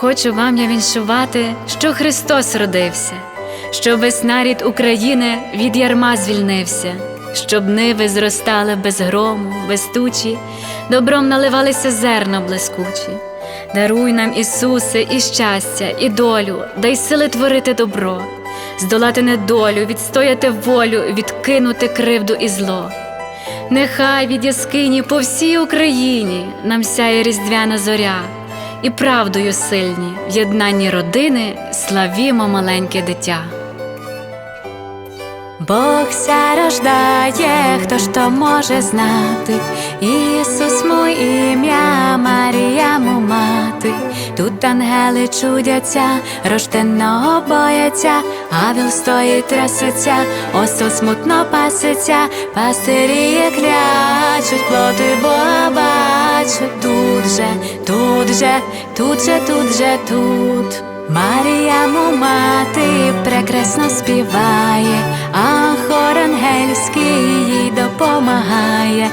Хочу вам я віншувати, що Христос родився, щоб весь нарід України від ярма звільнився, щоб ниви зростали без грому, без тучі, добром наливалися зерна блискучі. Даруй нам, Ісусе, і щастя, і долю, дай сили творити добро, здолати недолю, відстояти волю, відкинути кривду і зло. Нехай від яскині по всій Україні нам сяє різдвяна зоря, і правдою сильні в єднанні родини славімо маленьке дитя. Бог ся рождає, хто ж то може знати, Ісус мой ім'я, Марія му тут ангели чудяться, рожденого бояться, Авіл стоїть трясеться, осел смутно паситься, пастирі клячуть, плоти Бога бачать, тут же, тут же, тут же, тут же, тут. Марія му мати прекрасно співає, а хор ангельський їй допомагає.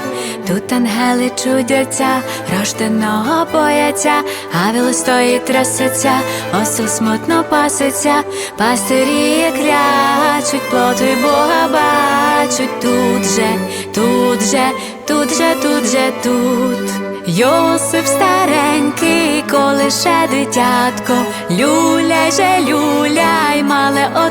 Тут ангели чудяться, рожденого бояться, а стоїть трясеться, осел смутно паситься, пастирі клячуть, плоти Бога бачуть, тут же, тут же, тут же, тут же, тут. Йосип старенький, коли ще дитятко, люляй же, люляй,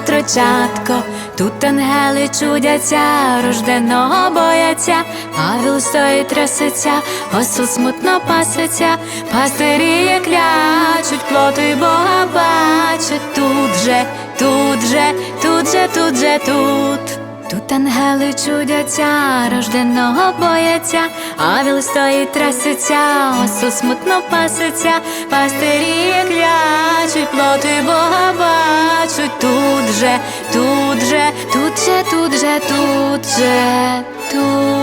мале отрочатко, тут ангели чудяться, рожденого бояться, Павел стоїть трясеться, осел смутно паситься, пастирі клячуть, плоти Бога бачать, тут же, тут же, тут же, тут же, тут. Тут ангели чудяться, рожденого бояться, Авіл стоїть трясеться, осел смутно паситься, пастирі клячуть, плоти Бога бачуть, тут же, тут же, тут же, тут же, тут же, тут.